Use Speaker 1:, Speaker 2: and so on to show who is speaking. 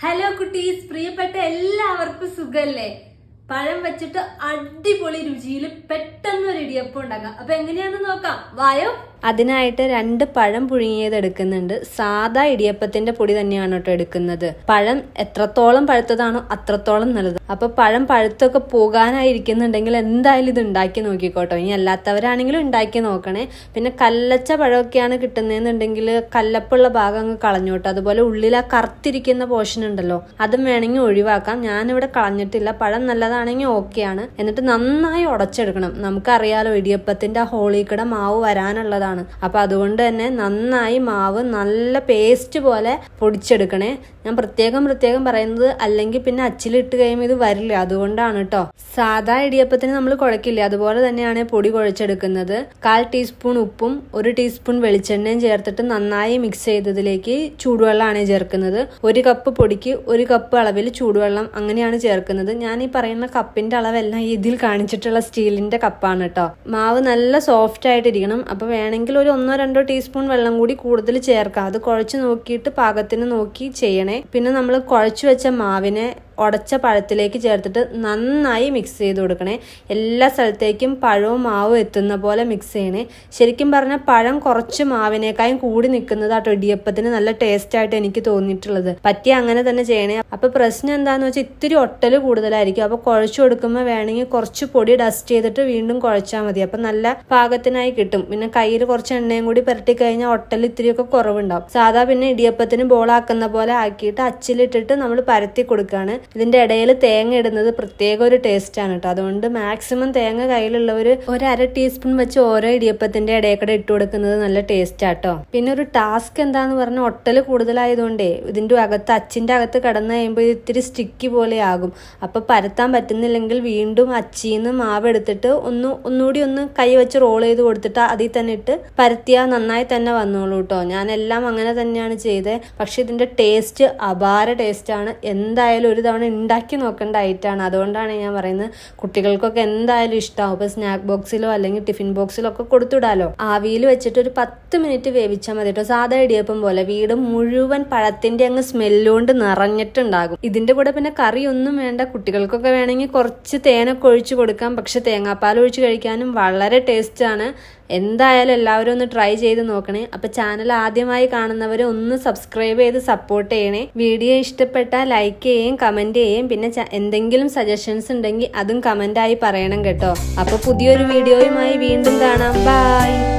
Speaker 1: Hello കുട്ടീസ്. പ്രിയപ്പെട്ട എല്ലാവർക്കും സുഖല്ലേ? പഴം വെച്ചിട്ട് അടിപൊളി രുചിയിൽ പെട്ടെന്ന് ഒരു ഇടിയപ്പം ഉണ്ടാക്കാം. അപ്പൊ എങ്ങനെയാണെന്ന് നോക്കാം. വായോ? അതിനായിട്ട് രണ്ട് പഴം പുഴുങ്ങിയത് എടുക്കുന്നുണ്ട്. സാധാ ഇടിയപ്പത്തിന്റെ പൊടി തന്നെയാണ് കേട്ടോ എടുക്കുന്നത്. പഴം എത്രത്തോളം പഴുത്തതാണോ അത്രത്തോളം നല്ലത്. അപ്പൊ പഴം പഴുത്തൊക്കെ പോകാനായിരിക്കുന്നുണ്ടെങ്കിൽ എന്തായാലും ഇത് ഉണ്ടാക്കി നോക്കിക്കോട്ടോ. ഇനി അല്ലാത്തവരാണെങ്കിലും ഉണ്ടാക്കി നോക്കണേ. പിന്നെ കല്ലച്ച പഴമൊക്കെയാണ് കിട്ടുന്നതെന്നുണ്ടെങ്കിൽ കല്ലപ്പുള്ള ഭാഗം അങ്ങ് കളഞ്ഞോട്ടെ അതുപോലെ ഉള്ളിൽ ആ കറുത്തിരിക്കുന്ന പോർഷൻ ഉണ്ടല്ലോ അതും വേണമെങ്കിൽ ഒഴിവാക്കാം. ഞാനിവിടെ കളഞ്ഞിട്ടില്ല. പഴം നല്ലതാണെങ്കിൽ ഓക്കെയാണ്. എന്നിട്ട് നന്നായി ഉടച്ചെടുക്കണം. നമുക്കറിയാലോ ഇടിയപ്പത്തിന്റെ ആ ഹോളിക്കട മാവ് വരാനുള്ളതാണ് അപ്പൊ അതുകൊണ്ട് തന്നെ നന്നായി മാവ് നല്ല പേസ്റ്റ് പോലെ പൊടിച്ചെടുക്കണേ. ഞാൻ പ്രത്യേകം പ്രത്യേകം പറയുന്നത് അല്ലെങ്കിൽ പിന്നെ അച്ചിലിട്ട് കഴിയുമ്പോൾ ഇത് വരില്ല. അതുകൊണ്ടാണ് കേട്ടോ സാധാ ഇടിയപ്പത്തിന് നമ്മൾ കുഴക്കില്ല? അതുപോലെ തന്നെയാണ് പൊടി കുഴച്ചെടുക്കുന്നത്. കാൽ ടീസ്പൂൺ ഉപ്പും ഒരു ടീസ്പൂൺ വെളിച്ചെണ്ണയും ചേർത്തിട്ട് നന്നായി മിക്സ് ചെയ്തതിലേക്ക് ചൂടുവെള്ളമാണ് ചേർക്കുന്നത്. ഒരു കപ്പ് പൊടിക്ക് ഒരു കപ്പ് അളവിൽ ചൂടുവെള്ളം അങ്ങനെയാണ് ചേർക്കുന്നത്. ഞാൻ ഈ പറയുന്ന കപ്പിന്റെ അളവെല്ലാം ഇതിൽ കാണിച്ചിട്ടുള്ള സ്റ്റീലിന്റെ കപ്പാണ് കേട്ടോ മാവ് നല്ല സോഫ്റ്റ് ആയിട്ടിരിക്കണം. അപ്പോൾ വേണമെങ്കിൽ ഒരു ഒന്നോ രണ്ടോ ടീസ്പൂൺ വെള്ളം കൂടി കൂടുതൽ ചേർക്കാം. അത് കുഴച്ച് നോക്കിയിട്ട് പാകത്തിന് നോക്കി ചെയ്യണേ. പിന്നെ നമ്മൾ കുഴച്ചു വെച്ച മാവിനെ ഉടച്ച പഴത്തിലേക്ക് ചേർത്തിട്ട് നന്നായി മിക്സ് ചെയ്ത് കൊടുക്കണേ. എല്ലാ സ്ഥലത്തേക്കും പഴവും മാവും എത്തുന്ന പോലെ മിക്സ് ചെയ്യണേ. ശരിക്കും പറഞ്ഞാൽ പഴം കുറച്ച് മാവിനേക്കായും കൂടി നിൽക്കുന്നത് ആ ഇടിയപ്പത്തിന് നല്ല ടേസ്റ്റ് ആയിട്ട് എനിക്ക് തോന്നിയിട്ടുള്ളത്. പറ്റിയ അങ്ങനെ തന്നെ ചെയ്യണേ. അപ്പോൾ പ്രശ്നം എന്താന്ന് വെച്ചാൽ ഇത്തിരി ഒട്ടൽ കൂടുതലായിരിക്കും. അപ്പോൾ കുഴച്ചു കൊടുക്കുമ്പോൾ വേണമെങ്കിൽ കുറച്ച് പൊടി ഡസ്റ്റ് ചെയ്തിട്ട് വീണ്ടും കുഴച്ചാൽ മതി. അപ്പൊ നല്ല പാകത്തിനായി കിട്ടും. പിന്നെ കയ്യിൽ കുറച്ച് എണ്ണയും കൂടി പുരട്ടി കഴിഞ്ഞാൽ ഒട്ടൽ ഇത്തിരിയൊക്കെ കുറവുണ്ടാവും. സാധാ പിന്നെ ഇടിയപ്പത്തിന് ബോളാക്കുന്ന പോലെ ആക്കിയിട്ട് അച്ചിലിട്ടിട്ട് നമ്മൾ പരത്തി കൊടുക്കുകയാണ് ഇതിന്റെ ഇടയിൽ തേങ്ങ ഇടുന്നത് പ്രത്യേക ഒരു ടേസ്റ്റ് ആണ് കേട്ടോ അതുകൊണ്ട് മാക്സിമം തേങ്ങ കയ്യിലുള്ളവർ ഒരു അര ടീസ്പൂൺ വെച്ച് ഓരോ ഇടിയപ്പത്തിന്റെ ഇടയക്കടെ ഇട്ട് കൊടുക്കുന്നത് നല്ല ടേസ്റ്റ് ആട്ടോ പിന്നെ ഒരു ടാസ്ക് എന്താന്ന് പറഞ്ഞാൽ ഒട്ടൽ കൂടുതലായതുകൊണ്ടേ ഇതിന്റെ അകത്ത് അച്ചിന്റെ അകത്ത് കടന്നു കഴിയുമ്പോൾ ഇത് ഇത്തിരി സ്റ്റിക്കി പോലെ ആകും. അപ്പോൾ പരത്താൻ പറ്റുന്നില്ലെങ്കിൽ വീണ്ടും അച്ചിന്ന് മാവ് എടുത്തിട്ട് ഒന്ന് ഒന്നുകൂടി ഒന്ന് കൈ വെച്ച് റോൾ ചെയ്ത് കൊടുത്തിട്ട് അതിൽ തന്നെ ഇട്ട് പരത്തിയാൽ നന്നായി തന്നെ വന്നോളൂ കേട്ടോ ഞാൻ എല്ലാം അങ്ങനെ തന്നെയാണ് ചെയ്തത് പക്ഷെ ഇതിന്റെ ടേസ്റ്റ് അപാര ടേസ്റ്റ് ആണ്. എന്തായാലും ഒരു തവണ ഉണ്ടാക്കി നോക്കേണ്ട ഐറ്റമാണ് അതുകൊണ്ടാണ് ഞാൻ പറയുന്നത് കുട്ടികൾക്കൊക്കെ എന്തായാലും ഇഷ്ടമാവും ഇപ്പോൾ സ്നാക്ക് ബോക്സിലോ അല്ലെങ്കിൽ ടിഫിൻ ബോക്സിലോ ഒക്കെ കൊടുത്തുവിടാലോ. ആവിയിൽ വെച്ചിട്ട് ഒരു പത്ത് മിനിറ്റ് വേവിച്ചാൽ മതി കേട്ടോ. സാധാ ഇടിയപ്പം പോലെ. വീട് മുഴുവൻ പഴത്തിന്റെ അങ്ങ് സ്മെല്ലുകൊണ്ട് നിറഞ്ഞിട്ടുണ്ടാകും. ഇതിന്റെ കൂടെ പിന്നെ കറി ഒന്നും വേണ്ട. കുട്ടികൾക്കൊക്കെ വേണമെങ്കിൽ കുറച്ച് തേനൊക്കെ ഒഴിച്ചു കൊടുക്കാം. പക്ഷെ തേങ്ങാപ്പാൽ ഒഴിച്ച് കഴിക്കാനും വളരെ ടേസ്റ്റാണ് എന്തായാലും എല്ലാവരും ഒന്ന് ട്രൈ ചെയ്ത് നോക്കണേ. അപ്പൊ ചാനൽ ആദ്യമായി കാണുന്നവർ ഒന്ന് സബ്സ്ക്രൈബ് ചെയ്ത് സപ്പോർട്ട് ചെയ്യണേ. വീഡിയോ ഇഷ്ടപ്പെട്ടാൽ ലൈക്ക് ചെയ്യുകയും കമന്റ് ചെയ്യുകയും പിന്നെ എന്തെങ്കിലും സജഷൻസ് ഉണ്ടെങ്കിൽ അതും കമന്റ് ആയി പറയണം കേട്ടോ. അപ്പൊ പുതിയൊരു വീഡിയോയുമായി വീണ്ടും കാണാം. ബൈ